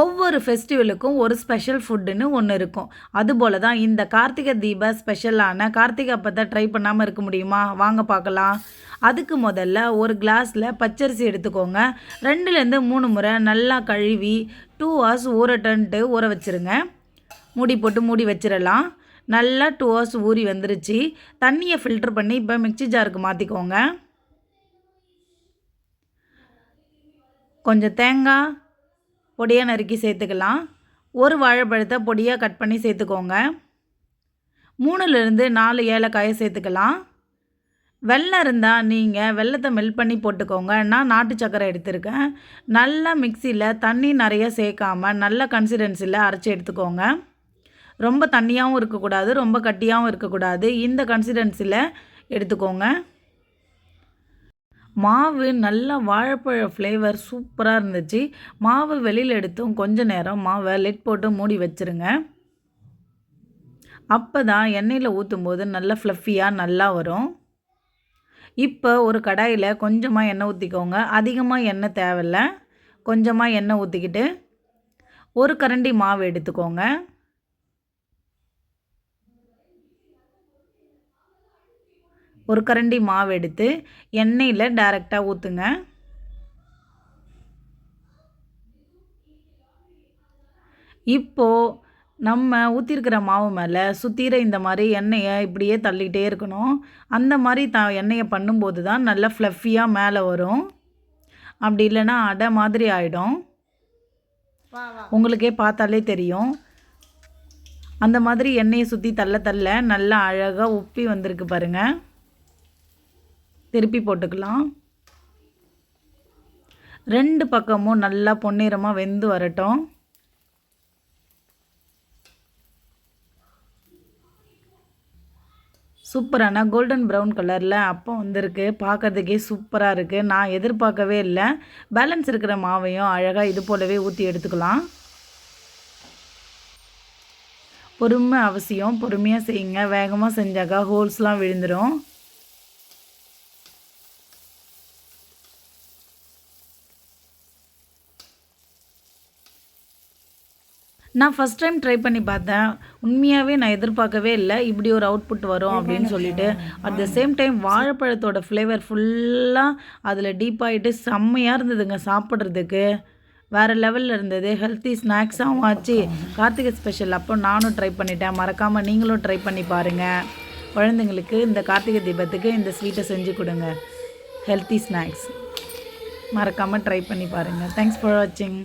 ஒவ்வொரு ஃபெஸ்டிவலுக்கும் ஒரு ஸ்பெஷல் ஃபுட்டுன்னு ஒன்று இருக்கும். அதுபோல தான் இந்த கார்த்திகை தீப ஸ்பெஷலான கார்த்திகை அப்பத்தை ட்ரை பண்ணாமல் இருக்க முடியுமா? வாங்க பார்க்கலாம். அதுக்கு முதல்ல ஒரு கிளாஸில் பச்சரிசி எடுத்துக்கோங்க. ரெண்டுலேருந்து மூணு முறை நல்லா கழுவி டூ ஹவர்ஸ் ஊறட்டன்ட்டு ஊற வச்சுருங்க. மூடி போட்டு மூடி வச்சிடலாம் நல்லா டூ ஹவர்ஸ் ஊறி வந்துருச்சு. தண்ணியை ஃபில்ட்ரு பண்ணி இப்போ மிக்சி ஜாருக்கு மாற்றிக்கோங்க கொஞ்சம் தேங்காய் பொடியாக நறுக்கி சேர்த்துக்கலாம். ஒரு வாழைப்பழத்தை பொடியாக கட் பண்ணி சேர்த்துக்கோங்க. மூணுலேருந்து நாலு ஏலக்காயை சேர்த்துக்கலாம். வெள்ளம் இருந்தால் நீங்கள் வெள்ளத்தை மெல்ட் பண்ணி போட்டுக்கோங்க. நான் நாட்டு சக்கரை எடுத்திருக்கேன். நல்லா மிக்சியில் தண்ணி நிறைய சேர்க்காம நல்ல கன்சிடென்சியில் அரைச்சி எடுத்துக்கோங்க. ரொம்ப தண்ணியாகவும் இருக்கக்கூடாது ரொம்ப கட்டியாகவும் இருக்கக்கூடாது. இந்த கன்சிடென்சியில் எடுத்துக்கோங்க. மாவு நல்லா வாழைப்பழ ஃப்ளேவர் சூப்பராக இருந்துச்சு. மாவு வெளியில் எடுத்தும் கொஞ்ச நேரம் மாவை லெட் போட்டு மூடி வச்சுருங்க. அப்போ தான் எண்ணெயில் ஊற்றும் போது நல்லா ஃப்ளஃபியாக நல்லா வரும். இப்போ ஒரு கடாயில் கொஞ்சமாக எண்ணெய் ஊற்றிக்கோங்க அதிகமாக எண்ணெய் தேவையில்ல. கொஞ்சமாக எண்ணெய் ஊற்றிக்கிட்டு ஒரு கரண்டி மாவு எடுத்துக்கோங்க. ஒரு கரண்டி மாவு எடுத்து எண்ணெயில் டைரெக்டாக ஊற்றுங்க இப்போது நம்ம ஊற்றிருக்கிற மாவு மேலே சுற்றிற இந்த மாதிரி எண்ணெயை இப்படியே தள்ளிகிட்டே இருக்கணும். அந்த மாதிரி த எண்ணெயை பண்ணும்போது தான் நல்லா ஃப்ளஃபியாக மேலே வரும். அப்படி இல்லைன்னா அடை மாதிரி ஆகிடும் உங்களுக்கே பார்த்தாலே தெரியும். அந்த மாதிரி எண்ணெயை சுற்றி தள்ள தள்ள நல்லா அழகாக உப்பி வந்திருக்கு பாருங்கள் திருப்பி போட்டுக்கலாம். ரெண்டு பக்கமும் நல்லா பொன்னிறமாக வெந்து வரட்டும். சூப்பரான கோல்டன் ப்ரௌன் கலரில் அப்போ வந்திருக்கு. பார்க்கறதுக்கே சூப்பராக இருக்குது நான் எதிர்பார்க்கவே இல்லை. பேலன்ஸ் இருக்கிற மாவையும் அழகாக இது போலவே ஊற்றி எடுத்துக்கலாம். பொறுமை அவசியம். பொறுமையாக செய்யுங்க. வேகமாக செஞ்சாக்கா ஹோல்ஸ்லாம் விழுந்துடும் நான் ஃபஸ்ட் டைம் ட்ரை பண்ணி பார்த்தேன். உண்மையாகவே நான் எதிர்பார்க்கவே இல்லை. இப்படி ஒரு அவுட்புட் வரும் அப்படின்னு சொல்லிட்டு. அட் த சேம் டைம் வாழைப்பழத்தோட ஃப்ளேவர் ஃபுல்லாக அதில் டீப்பாகிட்டு செம்மையாக இருந்ததுங்க சாப்பிட்றதுக்கு. வேறு லெவலில் இருந்தது. ஹெல்த்தி ஸ்நாக்ஸாகவும் ஆச்சு. கார்த்திகை ஸ்பெஷல் அப்போ நானும் ட்ரை பண்ணிட்டேன். மறக்காமல் நீங்களும் ட்ரை பண்ணி பாருங்கள் குழந்தைங்களுக்கு இந்த கார்த்திகை தீபத்துக்கு இந்த ஸ்வீட்டை செஞ்சு கொடுங்க. ஹெல்த்தி ஸ்நாக்ஸ் மறக்காமல் ட்ரை பண்ணி பாருங்கள் தேங்க்ஸ் ஃபார் வாட்சிங்